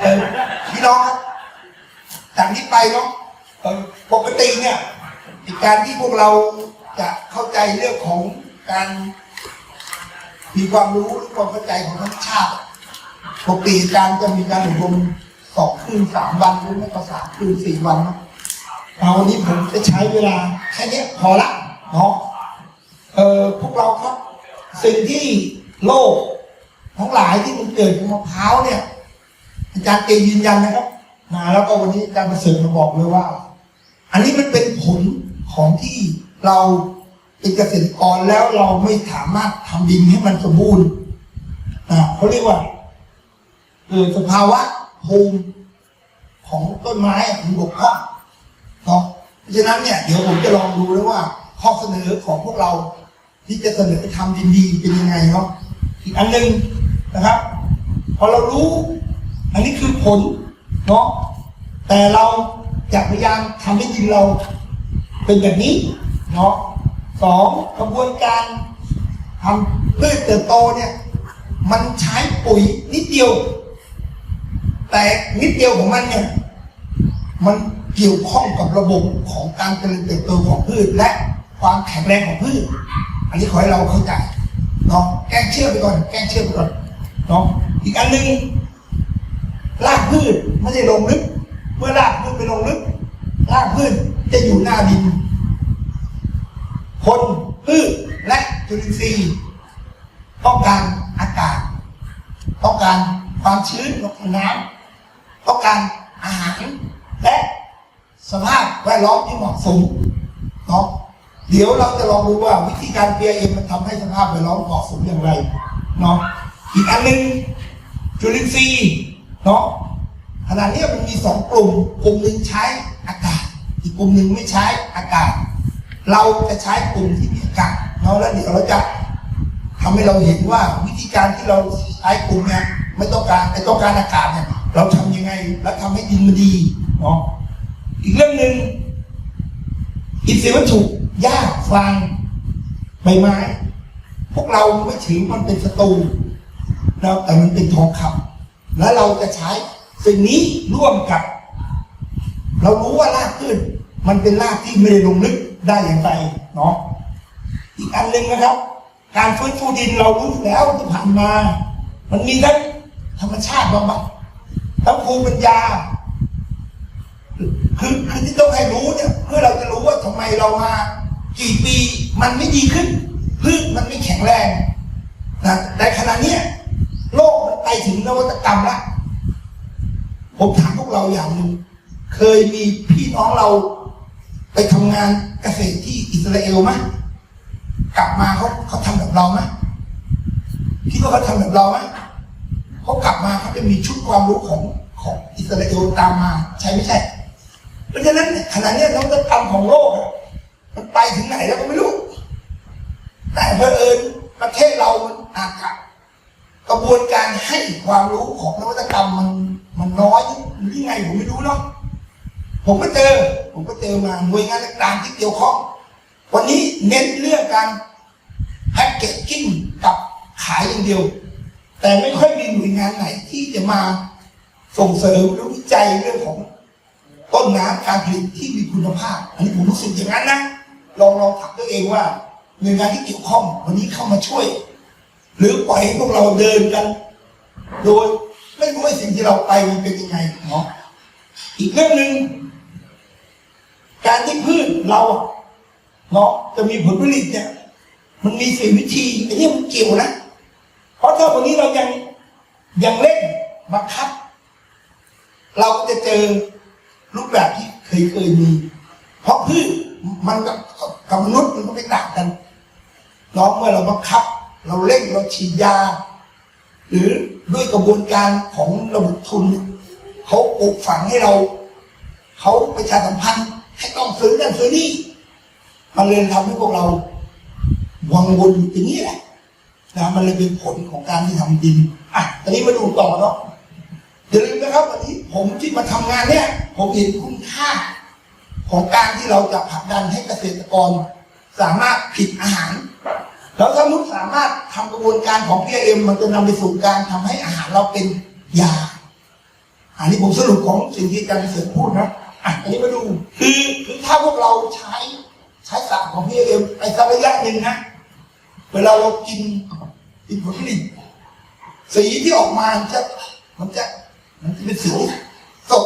เออพี่น้องครับจากนี้ไปเนาะปกติเนี่ยการที่พวกเราจะเข้าใจเรื่องของการมีความรู้หรือความเข้าใจของธรรมชาติปกติการจะมีการอบรมสองคืนสามวันหรือไม่ก็สามคืนสี่วันเนาะเอาวันนี้ผมจะใช้เวลาแค่นี้พอละเนาะเออพวกเราครับ สิ่งที่โลกทั้งหลายที่มันเกิดจากมะพร้าวเนี่ย อาจารย์เตยืนยันนะครับนะแล้วก็วันนี้อาจารย์ประเสริฐมาบอกเลยว่า อันนี้มันเป็นผลของที่เราเป็นเกษตรกรแล้วเราไม่สามารถทำดินให้มันสมบูรณ์นะเขาเรียกว่าเกิดสภาวะภูมิของต้นไม้มันบกพร่องเนาะเพราะฉะนั้นเนี่ยเดี๋ยวผมจะลองดูแล้วว่า ข้อเสนอของพวกเรา ที่จะเสนอทำดินดีเป็นยังไงเนาะอีกอันหนึ่งนะครับ พอเรารู้ อันนี้คือผลเนาะแต่เราจะพยายามทำให้ดินเราเป็นแบบนี้เนาะสองกระบวนการทำพืชเติบโตเนี่ย มันใช้ปุ๋ยนิดเดียว แต่นิดเดียวของมันเนี่ย มันเกี่ยวข้องกับระบบของการเจริญเติบโตของพืชและความแข็งแรงของพืช อันนี้ขอให้เราเข้าใจเนาะแก้เชื่อไปก่อน แก้เชื่อไปก่อนเนาะอีกอันหนึ่ง รากพืชไม่ใช่ลงลึก เมื่อรากพืชไปลงลึก รากพืชจะอยู่หน้าดิน คนพืชและจุลินทรีย์ต้องการอากาศ ต้องการความชื้นของน้ำต้องการอาหาร และสภาพแวดล้อมที่เหมาะสมเนาะเดี๋ยวเราจะลองดูว่าวิธีการ PIM มันทำให้สภาพแวดล้อมเหมาะสมอย่างไรเนาะอีกอันหนึ่งจุลินทรีย์ เนาะขณะนี้มันมีสองกลุ่ม กลุ่มหนึ่งใช้อากาศ อีกกลุ่มหนึ่งไม่ใช้อากาศ เราจะใช้กลุ่มที่มีอากาศเนาะแล้วเดี๋ยวเราจะทำให้เราเห็นว่าวิธีการที่เราใช้กลุ่มเนี่ยไม่ต้องการไม่ต้องการอากาศเนี่ยเราทำยังไงแล้วทำให้ดินมันดีเนาะอีกเรื่องหนึ่งอินทรีย์วัตถุหญ้าฟางใบไม้ พวกเราไม่ถือมันเป็นศัตรูนะแต่มันเป็นทองคำ และเราจะใช้สิ่งนี้ร่วมกับ เรารู้ว่ารากพืชมันเป็นรากที่ไม่ได้ลงลึกได้อย่างไรเนาะอีกอันหนึ่งนะครับ การฟื้นฟูดินเรารู้แล้วที่ผ่านมา มันมีทั้งธรรมชาติบำบัดทั้งภูมิปัญญาคือคือที่ต้องให้รู้เนี่ยเพื่อเราจะรู้ว่าทำไมเรามา กี่ปีมันไม่ดีขึ้นพืชมันไม่แข็งแรงนะแต่ขณะเนี้ยโลกมัน ไปถึงนวัตกรรมแล้วผมถามพวกเราอย่างหนึ่งเคยมีพี่น้องเราไปทำงานเกษตรที่อิสราเอลไหมกลับมาเขาเขาทำแบบเราไหมคิดว่าเขาทำแบบเราไหมเขากลับมาเขาจะมีชุดความรู้ของของอิสราเอลตามมาใช่ไม่ใช่ เพราะฉะนั้นขณะนี้นวัตกรรมของโลกมันไปถึงไหนแล้วก็ไม่รู้ แต่เพอเอิญประเทศเรามันอาจจะ กระบวนการให้ความรู้ของนวัตกรรมมันมันน้อยหรือยังไงผมไม่รู้เนาะผมก็เจอ ผมก็เจอมาหน่วยงานต่างๆที่เกี่ยวข้อง วันนี้เน้นเรื่องการแพ็กเกจจิ้งกับขายอย่างเดียว แต่ไม่ค่อยมีหน่วยงานไหนที่จะมาส่งเสริมหรือวิจัยเรื่องของต้นน้ำการผลิตที่มีคุณภาพ อันนี้ผมรู้สึกอย่างนั้นนะ ลองลองถามตัวเองว่าหน่วยงานที่เกี่ยวข้องวันนี้เข้ามาช่วย หรือปล่อยให้พวกเราเดินกัน โดยไม่รู้ว่าสิ่งที่เราไปมันเป็นยังไงเนาะอีกเรื่องหนึ่งการที่พืชเราเนาะจะมีผลผลิตเนี่ย มันมีสี่วิธีอันนี้มันเกี่ยวนะ เพราะถ้าวันนี้เรายังยังเล่นบังคับ เราก็จะเจอรูปแบบที่เคยเคยมี เพราะพืชมันกับกับมนุษย์มันก็ไม่ต่างกันเน้องเมื่อเราบังคับ เราเล่นเราฉีดยา หรือด้วยกระบวนการของระบบทุนเขาปลูกฝังให้เราเขาประชาสัมพันธ์ให้ต้องซื้อนั่นซื้อนี่มันเลยทำให้พวกเราวังวนอยู่อย่างนี้แหละนะมันเลยเป็นผลของการที่ทำดินอะตอนนี้มาดูต่อเนาะอย่าลืมนะครับวันนี้ผมที่มาทำงานเนี่ย ผมเห็นคุณค่า ของการที่เราจะผลักดันให้เกษตรกร สามารถผลิตอาหาร แล้วถ้ามุกสามารถทำกระบวนการของ PIM มันจะนำไปสู่การทำให้อาหารเราเป็นยา อันนี้ผมสรุปของสิ่งที่อาจารย์เสริมพูดนะอันนี้มาดูคือคือถ้าพวกเราใช้ใช้สารของพีเอ็มไปสักระยะหนึ่งนะเวลาเรากินกินผลผลิตสีที่ออกมามันจะมันจะมันจะเป็นสีสด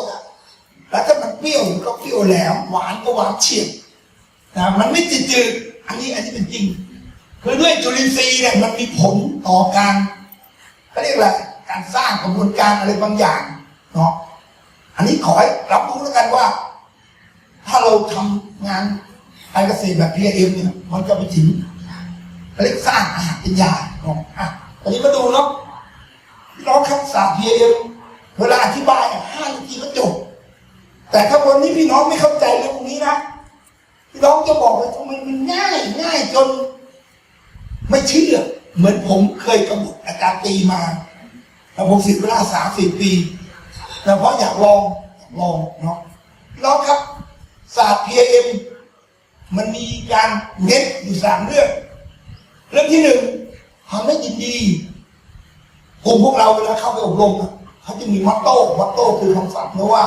แล้วถ้ามันเปรี้ยวก็เปรี้ยวแหลมหวานก็หวานเฉียบนะมันไม่จืดจืดๆอันนี้อันนี้เป็นจริง คือด้วยจุลินทรีย์เนี่ยมันมีผลต่อการเขาเรียกอะไรการสร้างกระบวนการอะไรบางอย่างเนาะอันนี้ขอให้รับรู้แล้วกันว่า ถ้าเราทำงานการเกษตรแบบพีเอ็มเนี่ยมันจะไปถึงเขาเรียกสร้างอาหารเป็นยาเนาะอะอันนี้มาดูเนาะน้องครับศารพีเอ็มเวลาอธิบายห้านาทีก็จบแต่ถ้าวันนี้พี่น้องไม่เข้าใจเรื่องนี้นะพี่น้องจะบอกเลยทำไมมันง่ายง่ายจน ไม่เชื่อ เหมือนผมเคยกำหนดอาจารย์ตีมาแล้วผมสิบเวลาสามสิบปีแต่เพราะอยากลองอยากลองเนาะพี่น้องครับศาสตร์ PAM มันมีการเน้นอยู่สามเรื่อง เรื่องที่หนึ่งทำให้ยินดีกลุ่มพวกเราเวลาเข้าไปอบรมเขาจะมีมอตโต้มอตโต้คือคำศัพท์นะว่า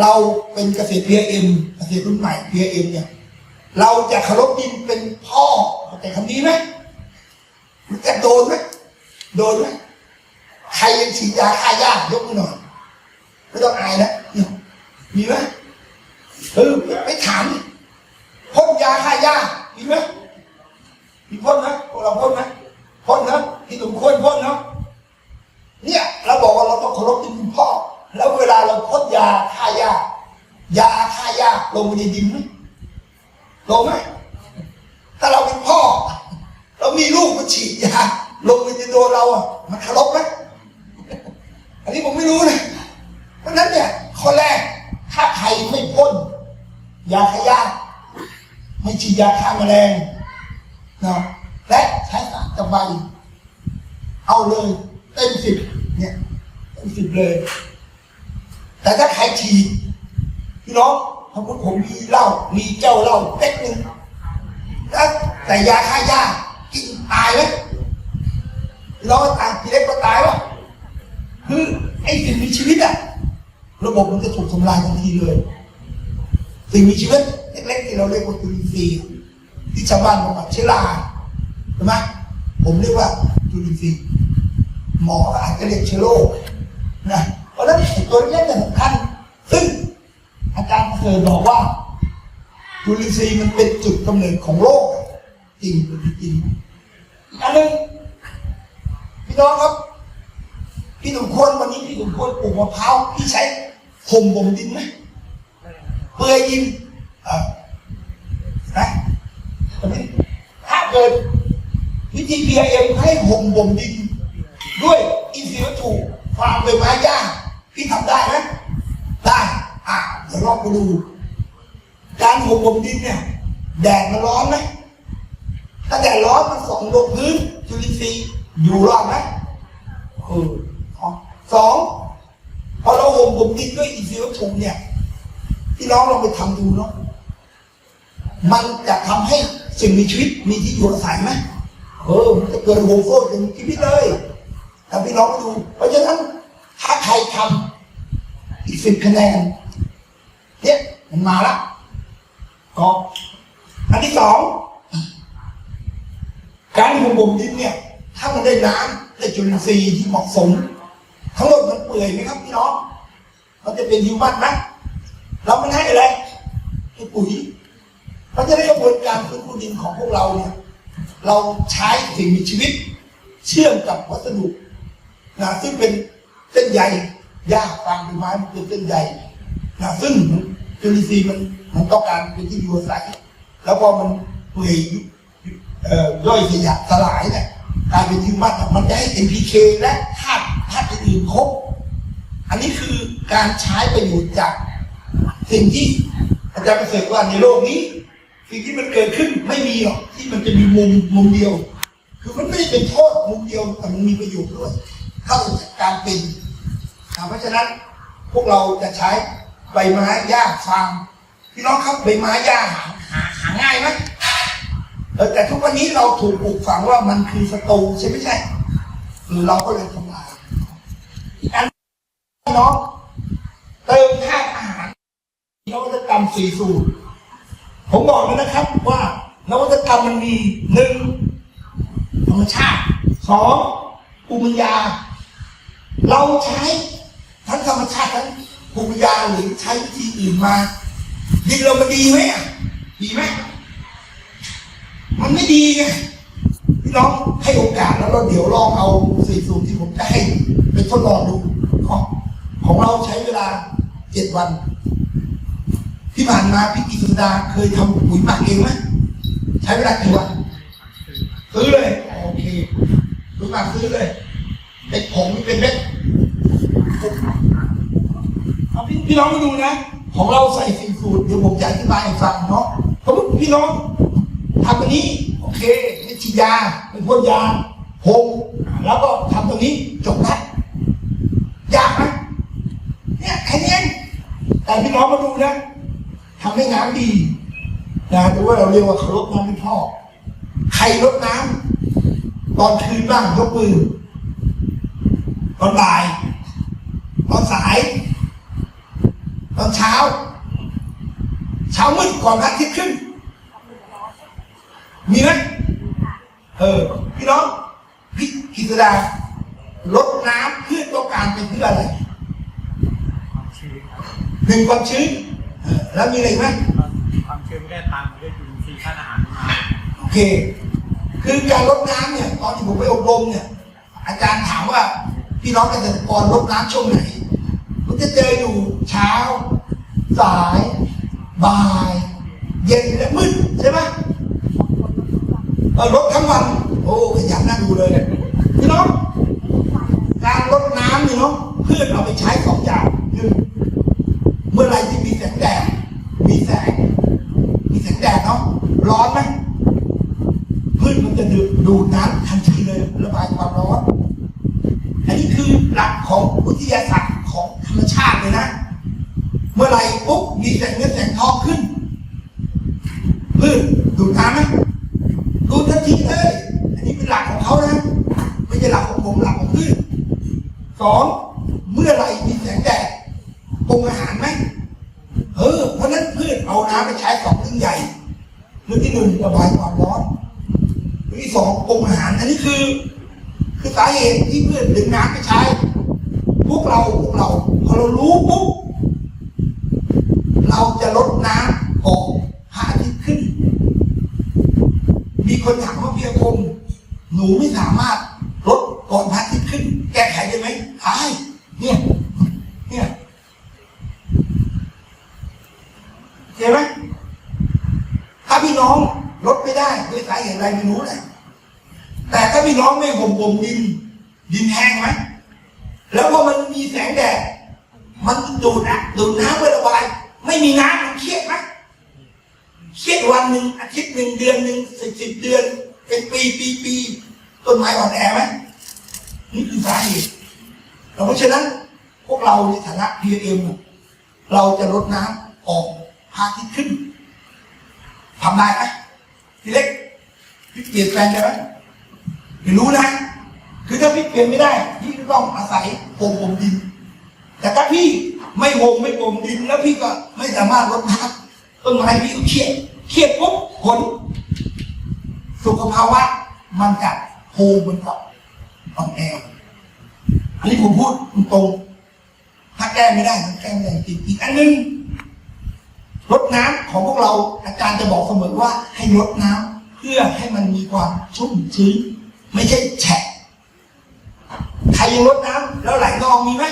เราเป็นเกษตร PAM เกษตรรุ่นใหม่ PAM เนี่ยเราจะเคารพดินเป็นพ่อเข้าใจคำนี้ไหม จะโดนไหมโดนไหมใครยังฉีดยาฆ่าหญ้ายกมือหน่อยไม่ต้องอายนะมีไหมเออไปถามพ่นยาฆ่าหญ้ามีไหมมีพ่นไหมพวกเราพ่นไหมพ่นนะที่สมควรพ่นเนาะเนี่ยเราบอกว่าเราต้องเคารพดินเป็นพ่อ แล้วเวลาเราพ่นยาฆ่าหญ้ายาฆ่าหญ้าลงไปในดินไหมลงไหมถ้าเราเป็นพ่อ เรามีลูกมาฉีดยาลงไปในตัวเราอะมันเคารพไหมอันนี้ผมไม่รู้นะเพราะนั้นเนี่ยข้อแรกถ้าใครไม่พ่นยาขยะไม่ฉีดยาฆ่าแมลงนะและใช้สารตะไบเอาเลยเต็มสิบเนี่ยเต็มสิบเลย แต่ถ้าใครฉีดพี่น้องสมมติผมมีเหล้ามีเจ้าเหล้าเป๊กหนึ่งแล้วแต่ยาฆ่าหญ้า กินตายไหมพี่น้อตายพี่เล็กก็ตายวะคือไอ้สิ่งมีชีวิตอะระบบมันจะถูกทำลายทันทีเลย สิ่งมีชีวิตเล็กๆที่เราเรียกว่าจุลินทรีย์ที่ชาวบ้านบอกว่าเชื้อราใช่ไหมผมเรียกว่าจุลินทรีย์หมอกอาจจะเรียกเชื้อโรคนะเพราะฉะนั้นไอ้ตัวเล็กเนี่ยสำคัญซึ่งอาจารย์เคยบอกว่าจุลินทรีย์มันเป็นจุดกำเนิดของโลก จริงหรือไม่จริงอันนึงพี่น้องครับ พี่สมควรวันนี้พี่สมควรปลูกมะพร้าวพี่ใช้ห่มบ่มดินไหมเปลือยดินเออนะถ้าเกิดวิธี PIM ให้ห่มบ่มดิน ด้วยอินทรีย์วัตถุฟางใบไม้ย่างพี่ทำได้ไหมได้อะเดี๋ยวลองไปดู การห่มบ่มดินเนี่ย แดดมันร้อนไหม ถ้าแดดร้อนมันส่องลงพื้นจุลินทรีย์อยู่รอดไหมเออสองพอเราห่มผมดินด้วยอินทรีย์วัตถุเนี่ยพี่น้องลองไปทำดูเนาะมันจะทำให้สิ่งมีชีวิตมีที่อยู่อาศัยไหมเออมันจะเกิดโฮโซนในชีวิตเลยถ้าพี่น้องไปดู เพราะฉะนั้นถ้าใครทำอีกสิบคะแนนเนี่ยมันมาละก็อันที่สอง การห่มบ่มดินเนี่ย ถ้ามันได้น้ำได้จุลินทรีย์ที่เหมาะสม ทั้งหมดมันเปื่อยไหมครับพี่น้องมันจะเป็นฮิวมัสไหมแล้วมันให้อะไรให้ปุ๋ยเพราะฉะนั้กระบวนการฟื้นฟูดินของพวกเราเนี่ยเราใช้สิ่งมีชีวิต เชื่อมกับวัสดุนะซึ่งเป็นเส้นใยหญ้าฟางใบไม้เป็นเส้นใยนะซึ่งจุลินทรีย์มันมันต้องการเป็นที่อยู่อาศัยแล้วพอมันเปื่อย ยุบยุบเอ่อย่อยสยะสลายเนี่ยกลายเป็นฮิวมัสมันจะให้ NPK และธาตุธาตุอื่นๆครบ อันนี้คือการใช้ประโยชน์จากสิ่งที่อาจารย์ประเสริฐว่าในโลกนี้ สิ่งที่มันเกิดขึ้นไม่มีหรอกที่มันจะมีมุมมุมเดียว คือมันไม่เป็นโทษมุมเดียวแต่มันมีประโยชน์ด้วยเข้าจากการเป็นอ่าเพราะฉะนั้นพวกเราจะใช้ใบไม้หญ้าฟางพี่น้องครับใบไม้หญ้าหาหาง่ายไหม แต่ทุกวันนี้เราถูกปลูกฝังว่ามันคือศัตรูใช่ไม่ใช่เออเราก็เลยทำลายอันน้องเติมธาตุอาหารนวัตกรรมสี่สูตรผมบอกแล้วนะครับว่านวัตกรรมมันมีหนึ่งธรรมชาติสองภูมิปัญญา เราใช้ทั้งธรรมชาติทั้งภูมิปัญญาหรือใช้วิธีอื่นมาดินเรามันดีไหมดีไหม มันไม่ดีไงพี่น้องให้โอกาสแล้วเราเดี๋ยวลองเอาสี่สูตรที่ผมจะให้ไปทดลองดูของของเราใช้เวลาเจ็ดวัน ที่ผ่านมาพี่กิษดาเคยทำปุ๋ยหมักเองไหมใช้เวลากี่วันซื้อเลยโอเคปุ๋ยหมักซื้อเลยเป็นผงเป็นเม็ดเอาพี่พี่น้องมาดูนะ ของเราใส่สี่สูตรเดี๋ยวผมจะอธิบายให้ฟังเนาะสมมติพี่น้อง ทำอันนี้ โอเคเป็นฉีดยาเป็นพ่นยาพงแล้วก็ทำตรงนี้จบละยากไหมเนี่ยแค่นี้แต่พี่น้องมาดูนะทำให้น้ำดีนะหรือว่าเราเรียกว่าเขาลดน้ำให้พ่อ ใครลดน้ำตอนคืนบ้างยกมือตอนบ่ายตอนสาย ตอนเช้า เช้ามืดก่อนพระอาทิตย์ขึ้น มีไหมเออ พี่น้องพี่กิษดาลดน้ำเพื่อต้องการเป็นเพื่ออะไรหนึ่งความชื้นเออแล้วมีอะไรไหมความชื้นไม่ได้ตามได้วยจุลินทรีย์ธาตุอาหารมาโอเค คือการลดน้ำเนี่ยตอนที่ผมไปอบรมเนี่ย อาจารย์ถามว่าพี่น้องเกษตรกรลดน้ำช่วงไหนมันจะเจออยู่เช้า สาย บ่าย เย็นและมืดใช่ไหม ลดทั้งวัน โอ้ขยันน่าดูเลยพี่น้องการลดน้ำเนี่ยเนาะเพื่อนเอาไปใช้สองอย่างหนึ่งเมื่อไรที่มีแสงแดดมีแสง มีแสงแดดเนาะร้อนไหมพืชมันจะดูดดูดน้ำทันทีเลยระบายความร้อนอันนี้คือหลักของวิทยาศาสตร์ของธรรมชาติเลยนะ เมื่อไรปุ๊บมีแสงเงินแสงทองขึ้นพืชดูดน้ำไหม ดูดทันทีเลยอันนี้เป็นหลักของเขานะ ไม่ใช่หลักของผมหลักของพืชสองเมื่อไรมีแสงแดดปรุงอาหารไหมเออเพราะนั้นพืชเอาน้ำไปใช้สองเรื่องใหญ่เรื่องที่หนึ่งระบายความร้อนเรื่องที่สองปรุงอาหาร อันนี้คือ คือสาเหตุที่พื่อนดึงน้ำไปใช้ พวกเราพวกเราพอเรารู้ปุ๊บเราจะลดน้ำออกพระอาทิตย์ขึ้น มี คนถามว่าเพียคม หนูไม่สามารถลดก่อนพระอาทิตย์ขึ้น แก้ไขได้ไหมใช่เนี่ย เนี่ยเห็นไหมถ้าพี่น้องลดไม่ได้ด้วยสาเหตุอะไรไม่รู้แหละแต่ถ้าพี่น้องไม่ห่มบ่มดิน ดินแห้งไหมแล้วพอมันมีแสงแดดมันดูดอะดูดน้ำไประบาย ไม่มีน้ำมันเครียดไหม เครียดวันหนึ่งอาทิตย์หนึ่งเดือนหนึ่งสิบสิบเดือน เป็นปีปีปีต้นไม้อ่อนแอไหมนี่คือสาเหตุเพราะฉะนั้นพวกเราในฐานะ PM เราจะลดน้ำออกพาทิตย์ขึ้นทำได้ไหมพี่เล็กพี่เปลี่ยนแปลงได้ไหมไม่รู้นะ คือถ้าพี่เปลี่ยนไม่ได้ พี่ก็ต้องอาศัยโป่งผมดิน แต่ถ้าพี่ไม่โฮมไม่โป่งดินแล้วพี่ก็ไม่สามารถลดน้ำ ต้นไม้พี่ก็เครียดเครียดปุ๊บผล สุขภาวะมันจะโฮมันกับอ่อนแออันนี้ผมพูดตรงถ้าแก้ไม่ได้มันแก้ไม่ได้จริงอีกอันหนึงลดน้ำของพวกเราอาจารย์จะบอกเสมอว่าให้ลดน้ำเพื่อให้มันมีความชุ่มชื้นไม่ใช่แฉะใครยังลดน้ำแล้วไหลนองมีไหม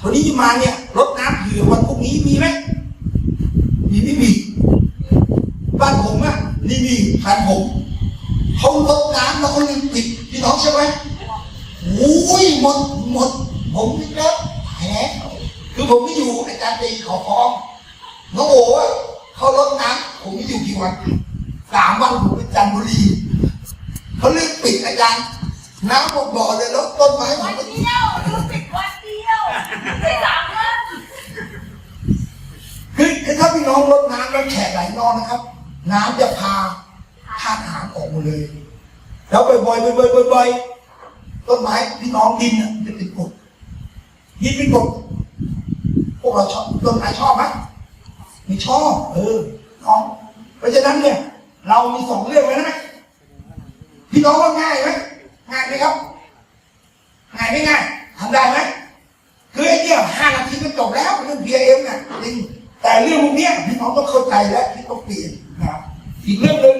วันนี้มาเนี่ยลดน้ำเผื่อวันพรุ่งนี้มีไหม มีไม่มี บ้านผมอะนี่มีแฟนผมเขาลดน้ำแล้วเขาลืมปิดพี่น้องใช่ไหมโอ้ยหมดหมด ผมนี่แล้วแหมคือผมไม่อยู่อาจารย์ตีขอฟ้องน้องโอ๋อะเขาลดน้ำผมไม่อยู่กี่วันสามวันผมไปจันทบุรีเขาเรียกปิดอาจารย์น้ำบอกบ่อเลยแล้วต้นไม้ผวัมนก็เดียวดูสิวันเดียวไม่สามวัน คือคือถ้าพี่น้องลดน้ำแล้วแฉะไหลนองนะครับ น้ำจะพาธาตุอาหารออกหมดเลย แล้วบ่อยๆบ่อยๆบ่อยๆต้นไม้พี่น้องดินอะจะเป็นกรดดินเป็นกรดพวกเราชอบต้นไม้ชอบไหมไม่ชอบเออน้อง เพราะฉะนั้นเนี่ย เรามีสองเรื่องไว้นะพี่น้องว่าง่ายไหมง่ายไหมครับง่ายไม่ง่ายทำได้ไหมคือไอ้เนี่ยห้านาทีก็จบแล้วเรื่อง P.M. เนี่ยจริง แต่เรื่องพวกนี้พี่น้องต้องเข้าใจและที่ต้องเปลี่ยนนะอีกเรื่องหนึ่ง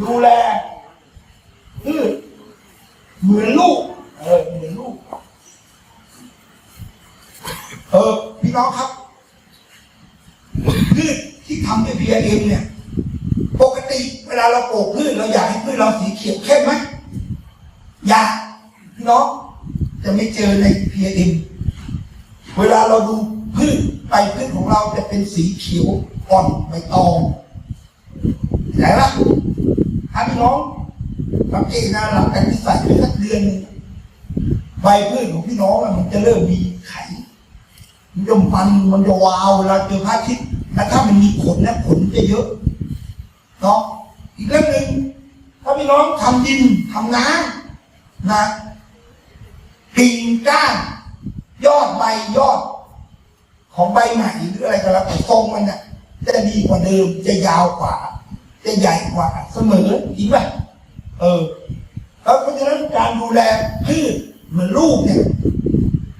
ดูแลพืชเหมือนลูก เออเหมือนลูก เออพี่น้องครับพืชที่ทำด้วย PIM เนี่ย ปกติเวลาเราปลูกพืชเราอยากให้พืชเราสีเขียวเข้มไหมยากพี่น้องจะไม่เจอใน PIM เวลาเราดูพืชใบพืชของเราจะ เป็นสีเขียวอ่อนใบตองเห็นไหมถ้าพี่น้องสังเกตนะหลังจากที่ใส่ไปสักเดือนใบพืชของพี่น้องมันจะเริ่มมีไข่มันจะมันมันจะวาวเวลาเจอพระอาทิตย์แล้วถ้ามันมีขนนะขนจะเยอะเนาะอีกเรื่องหนึ่งถ้าพี่น้องทำดินทำน้ำนะกิ่งก้านยอดใบยอด ของใบใหม่หรืออะไรก็แล้วแต่ทรงมันน่ะจะดีกว่าเดิมจะยาวกว่า จะใหญ่กว่าเสมอจริงไหมเออแล้วเพราะฉะนั้นการดูแลพืชเหมือนลูกเนี่ย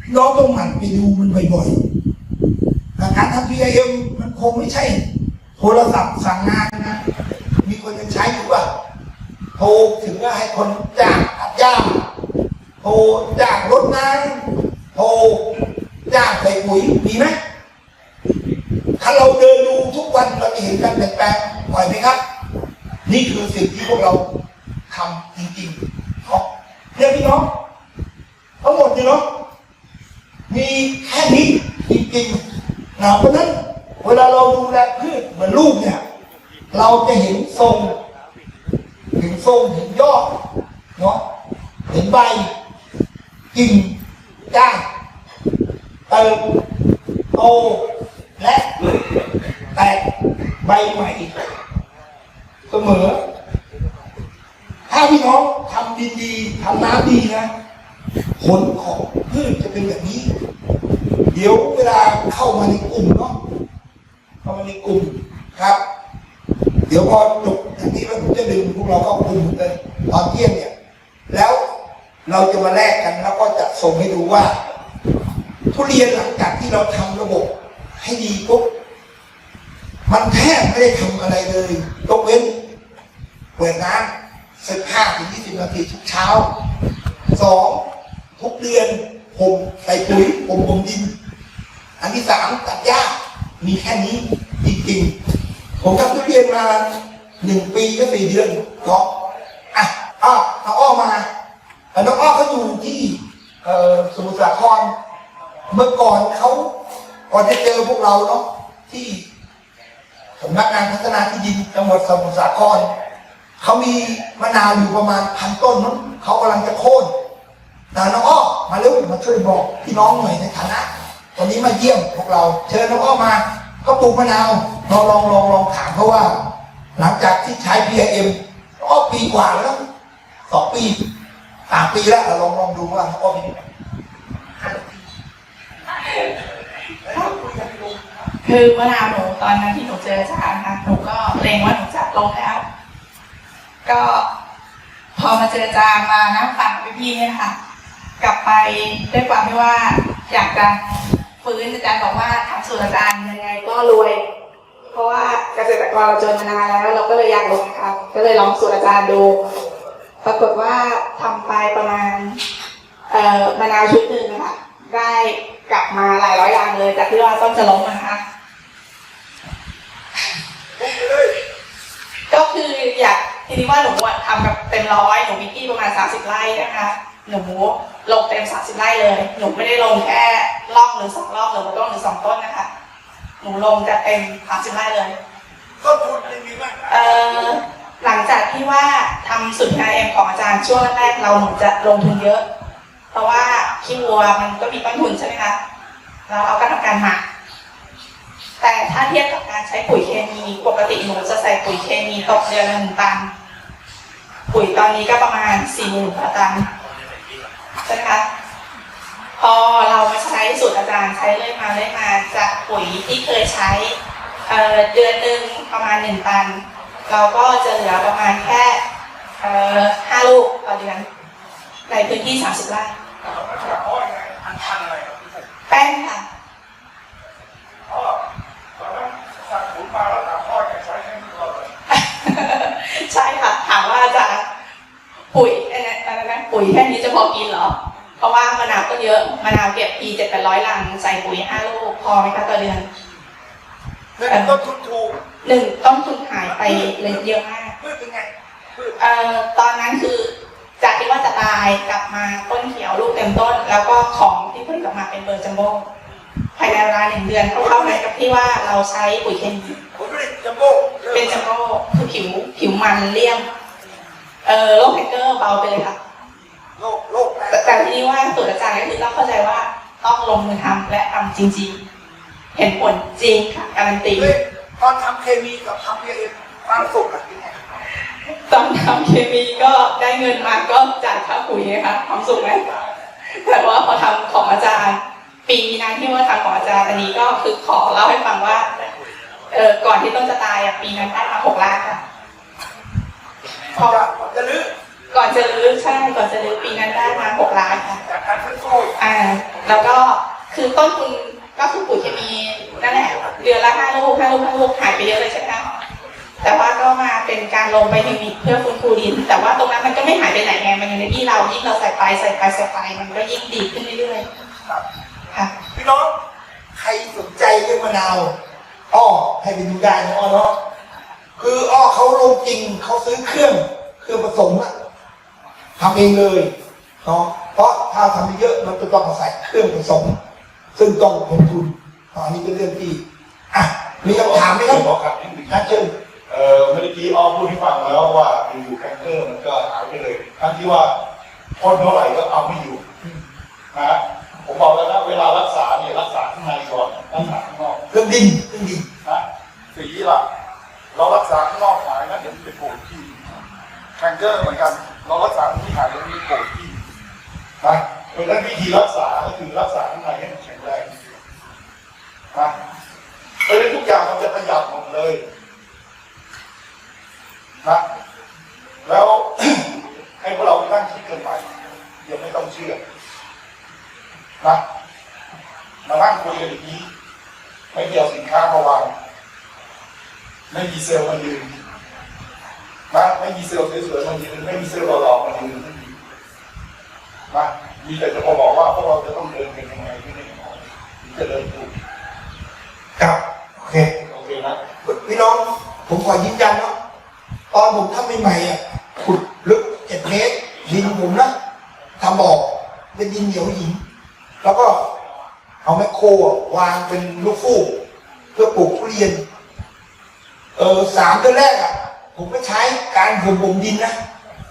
พี่น้องต้องหมั่นไปดูมันบ่อยๆแต่การทำ PIM มันคงไม่ใช่ โทรศัพท์สั่งงานนะ มีคนยังใช้อยู่ป่ะโทรถึงก็ให้คนจ้างตัดหญ้าโทรจ้างรดน้ำโทรจ้างใส่ปุ๋ยมีไหม ถ้าเราเดินดูทุกวันเราจะเห็นการเปลี่ยนแปลงบ่อยไหมครับ นี่คือสิ่งที่พวกเราทำจริงๆเนาะเนี่ยพี่น้องทั้งหมดเนี่ยเนาะมีแค่นี้จริงๆนะเพราะนั้น เวลาเราดูแลพืชเหมือนลูกเนี่ย เราจะเห็นทรงเห็นทรงเห็นยอดเนาะเห็นใบกิ่งก้านเติมโต และแตกใบใหม่เสมอ ถ้าพี่น้องทำดินดีทำน้ำดีนะ ผลของพืชจะเป็นแบบนี้ เดี๋ยวเวลาเข้ามาในกลุ่มเนาะเข้ามาในกลุ่มครับ เดี๋ยวพอจบจากนี้แล้วผมจะดึงพวกเราเข้ากลุ่มเลยตอนเที่ยงเนี่ย แล้วเราจะมาแลกกันแล้วก็จะส่งให้ดูว่า ทุเรียนหลังจากที่เราทำระบบ ให้ดีปุ๊บมันแทบไม่ได้ทำอะไรเลยยกเว้นเปิดน้ำสิบห้าถึงยี่สิบนาทีทุกเช้าสองทุกเดือนผมใส่ปุ๋ยผมผมดิน อันที่สามตัดหญ้ามีแค่นี้จริงๆผมทำทุเรียนมาหนึ่งปีก็สี่เดือนเนาะอะอ้าวน้องอ้อมาเอ่อน้องอ้อเขาอยู่ที่สมุทรสาครเมื่อก่อนเขา ก่อนจะเจอพวกเราเนาะที่สำนักงานพัฒนาที่ดินจังหวัดสมุทรสาครเขามีมะนาวอยู่ประมาณพันต้นมั้งเขากำลังจะโค่นแต่น้องอ้อมาเร็วมาช่วยบอกพี่น้องหน่อยในฐานะวันนี้มาเยี่ยมพวกเราเชิญน้องอ้อมาก็ปลูกมะนาวลองลองลองลองถามเขาว่า หลังจากที่ใช้ PIM อ้อปีกว่าแล้วสองปีสามปีแล้วลองลองดูว่าอ้อเป็นยังไง คือมะนาหนูตอนนั้นที่หนูเจออาจารย์ค่ะหนูก็เล็งว่าหนูจะลงแล้ว ก็พอมาเจออาจารย์มานั่งฟังพี่ๆเนี่ยค่ะ กลับไปด้วยความที่ว่าอยากจะฟื้นอาจารย์บอกว่าทำสูตรอาจารย์ยังไงก็รวย เพราะว่าเกษตรกรเราจนมานานแล้ว เราก็เลยอยากลงครับ ก็เลยลองสูตรอาจารย์ดู ปรากฏว่าทำไปประมาณเอ่อมะนาวชุดหนึ่งนะคะได้กลับมาหลายร้อยอย่างเลยจากที่ว่าต้นจะล้มนะคะ ก็คืออยากทีนี้ว่าหนูอะทำกับเต็มร้อยหนูมีที่ประมาณ 30 ไร่นะคะหนูลงเต็ม 30 ไร่เลย หนูไม่ได้ลงแค่ร่องหรือสองร่องหรือว่าต้นหรือสองต้นนะคะหนูลงจะเต็ม 30 ไร่เลยต้นทุนไม่มีมากเอ่อหลังจากที่ว่าทำสุด PIM ของอาจารย์ช่วงแรกๆเราหนูจะลงทุนเยอะ เพราะว่าขี้วัวมันก็มีต้นทุนใช่ไหมคะแล้วเราก็ทำการหมัก แต่ถ้าเทียบกับการใช้ปุ๋ยเคมีปกติหนูจะใส่ปุ๋ยเคมีตกเดือนละหนึ่งตัน ปุ๋ยตอนนี้ก็ประมาณสี่หมื่นต่อตันใช่ไหมคะพอเรามาใช้สูตรอาจารย์ใช้เรื่อยมาเรื่อยมาจากปุ๋ยที่เคยใช้เอ่อเดือนหนึ่งประมาณหนึ่งตัน เราก็จะเหลือประมาณแค่เอ่อห้าลูกต่อเดือนในพื้นที่สามสิบไร่พันพันอะไรครับแป้งค่ะ อ๋อตอนนั้นสั่งขุนมาแล้วถามพ่อแกใช้แค่นี้ก่อนเลย ใช่ค่ะ ถามว่าอาจารย์ปุ๋ยอะไรนะอะไรนะ ปุ๋ยแค่นี้จะพอกินเหรอ เพราะว่ามะนาวก็เยอะ มะนาวเก็บปีเจ็ดแปดร้อยลัง ใส่ปุ๋ยห้าลูกพอไหมคะต่อเดือนเงินต้นทุนถูกหนึ่งต้นทุนหายไปเลยเยอะมากพืชเป็นไงพืชเอ่อตอนนั้นคือจากที่ว่าจะตายกลับมาต้นเขียวลูกเต็มต้น แล้วก็ของที่ผลิตออกมาเป็นเบอร์จัมโบ้ภายในเวลาหนึ่งเดือนเท่าๆกันกับที่ว่าเราใช้ปุ๋ยเคมีผลผลิตจัมโบ้ริ่มเป็นจัมโบ้คือผิวผิวมันเลี่ยมเอ่อโรคแฮกเกอร์เบาไปเลยค่ะ โลกโลกแตแต่กแต่ทีนี้ว่าสูตรอาจารย์ก็คือต้องเข้าใจว่าต้องลงมือทำและทำจริง ๆ เห็นผลจริงค่ะการันตีเฮ้ยตอนทำเคมีกับทำเอเอ็มความสุขอะเป็นไงตอนทำเคมีก็ได้เงินมาก็จ่ายค่าปุ๋ยนะคะความสุขไหมแต่ว่าพอทำของอาจารย์ ปีนั้นที่ว่าทำของอาจารย์อันนี้ก็คือขอเล่าให้ฟังว่าเออก่อนที่ต้นจะตายอะปีนั้นได้มาหกล้านค่ะพอจะจะลื้อ ก่อนจะรื้อใช่ก่อนจะรื้อปีนั้นได้มาหกล้านค่ะจากการฟื้นฟูอ่า แล้วก็คือต้นทุนก็คือปุ๋ยเคมีนั่นแหละเดือนละห้าลูกห้าลูกห้าลูกหายไปเยอะเลยใช่ไหมคะแต่ว่าก็มาเป็นการลงไปเทคนิคเพื่อฟื้นฟูดิน แต่ว่าตรงนั้นมันก็ไม่หายไปไหนไงมันอยู่ในที่เรายิ่งเราใส่ไปใส่ไปใส่ไปมันก็ยิ่งดีขึ้นเรื่อยครับๆค่ะพี่น้องใครสนใจเรื่องมะนาวอ้อให้ไปดูได้นะอ้อเนาะคืออ้อเขาลงจริงเขาซื้อเครื่องเครื่องผสมอะ ทำเองเลยเนาะเพราะถ้าทำเยอะมันจะต้องอาศัยเครื่องผสม ซึ่งต้องลงทุนอันนี้เป็นเรื่องที่อะมีคำถามไหมครับขอขัดนิดหนึ่งนะเชิญเอ่อเมื่อกี้อ้อมพูดให้ฟังแล้วว่าอยู่แคนเกอร์มันก็หายไปเลยทั้งที่ว่าพ่นเท่าไหร่ก็เอาไม่อยู่นะฮะผมบอกแล้วนะเวลารักษาเนี่ยรักษาข้างในก่อนรักษาข้างนอกเรื่องดินเรื่องดินนะสีล่ะ เรารักษาข้างนอกหายนะเดี๋ยวมันเป็นโผล่ที่แคนเกอร์เหมือนกัน เรารักษาที่หายแล้วมีโผล่ที่นะเพราะฉะนั้นวิธีรักษาก็คือรักษาข้างในให้มันแข็งแรงนะเพราะฉะนั้นทุกอย่างมันจะขยับหมดเลยนะแล้วให้พวกเราตั้งคิดกันไปยังไม่ต้องเชื่อนะมานั่งคุยกันอย่างนี้ไม่เกี่ยวสินค้ามาวางไม่มีเซลล์มายืน นะไม่มีเซลล์สวยๆมายืนไม่มีเซลล์หล่อๆมายืนไม่มีนะมีแต่จะมาบอกว่าพวกเราจะต้องเดินกันยังไงที่นี่ถึงจะเดินถูกครับโอเคโอเคนะพี่น้อง ผมขอยืนยันเนาะตอนผมทำใหม่ๆอะขุดลึกเจ็ดเมตรดินผมนะทำบ่อเป็นดินเหนียวหิน แล้วก็เอาแมคโครอะวางเป็นลูกฟูกเพื่อปลูกทุเรียน เออสามเดือนแรกอะ ผมก็ใช้การผมบ่มดินนะ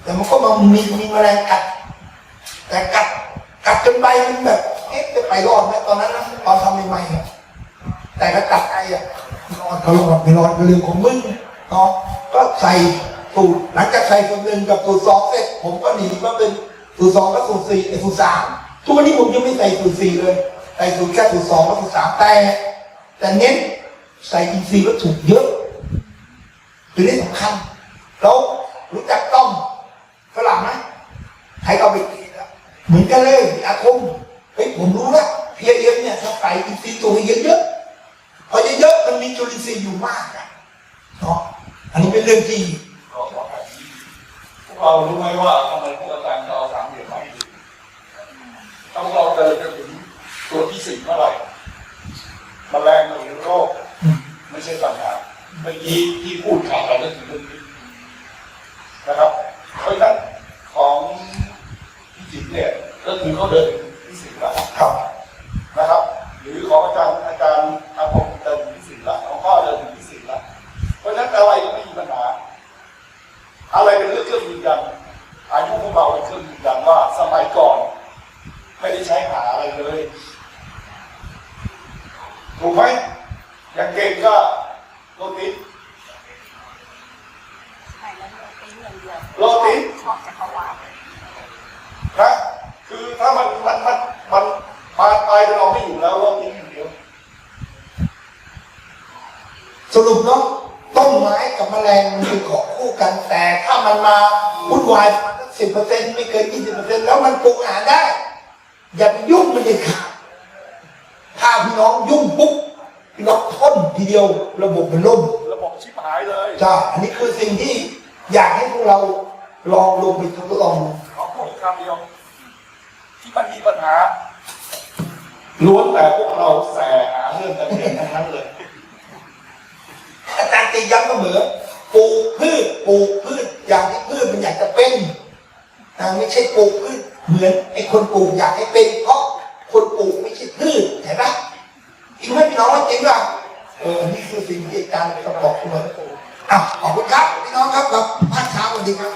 แต่มันก็มามีมีแมลงกัด แต่กัดกัดจนใบมันแบบเอ๊ะจะไปรอดไหมตอนนั้นนะตอนทำใหม่ๆอะแต่ก็ตัดไอ้อะรอดก็รอดไม่รอดก็เรื่องของมึงเนาะก็ใส่สูตรหลังจากใส่สูตรหนึ่งกับสูตรสองเสร็จผมก็หนีมาเป็นสูตรสองกับสูตรสี่ไอ้สูตรสามทุกวันนี้ผมยังไม่ใส่สูตรสี่เลยใส่สูตรแค่สูตรสองกับสูตรสามแต่แต่เน้นใส่อินทรีย์วัตถุเยอะ ตัวนี้สำคัญแล้วรู้จักต้อมฝรั่งไหมใครก็เอาไปกินอะเหมือนกันเลยอาคมเฮ้ยผมรู้แล้วเพียเอ็มเนี่ยถ้าใส่อินทรีย์ตัวให้เยอะๆพอเยอะๆมันมีจุลินทรีย์อยู่มากอะเนาะอันนี้เป็นเรื่องที่ขอขอถามนิดนึงพวกเรารู้ไหมว่าทำไมพวกอาจารย์จะเอาสามเหลี่ยมมาให้ดูถ้าพวกเราเดินไปถึงตัวที่สี่เมื่อไหร่มแมลงหรือโรคไม่ใช่ปัญหา เมื่อกี้ที่พูดข่าวเราก็คือเรื่องนี้นะครับ เพราะฉะนั้นของพี่จิ๋มเนี่ยก็คือเขาเดินถึงที่สี่แล้ว ครับ นะครับ หรือของอาจารย์อาจารย์อาภพเดินถึงที่สี่แล้วของพ่อเดินถึงที่สี่แล้วเพราะฉะนั้นอะไรก็ไม่มีปัญหา อะไรเป็นเรื่องเครื่องยืนยันอายุพวกเราเป็นเครื่องยืนยันว่าสมัยก่อน ไม่ได้ใช้หาอะไรเลย ถูกไหมอย่างเก่งก็โรติสโรติสนะคือถ้ามันมันมันมัน ส รุปเนาะต้นไม้กับแมลงมันเป็นของคู่กัน แต่ถ้ามันมาวุ่นวายประมาณสิบเปอร์เซ็นต์ไม่เกินยี่สิบเปอร์เซ็นต์แล้วมันปลูกอาหารได้ อย่าไปยุ่งมันเลยค่ะถ้าพี่น้องยุ่งปุ๊บพี่น้องท่นทีเดียวระบบมันล่มระบบชิบหายเลยจ้าอันนี้คือสิ่งที่อยากให้พวกเราลองลงไปทดลองขอพูดอีกคำเดียวที่มันมีปัญหาล้วนแต่พวกเราแสหาเรื่องกันเองทั้งนั้นเลย อาจารย์ตีย้ำเสมอปลูกพืชปลูกพืชอย่างที่พืชมันอยากจะเป็นนะไม่ใช่ปลูกพืชเหมือนไอ้คนปลูกอยากให้เป็น เพราะคนปลูกไม่ใช่พืชเห็นปะจริงไหมพี่น้องว่าจริงป่ะเออนี่คือสิ่งที่อาจารย์กำลังบอกคุณอะขอบคุณครับพี่น้องครับกับภาคเช้าวันนี้ครับ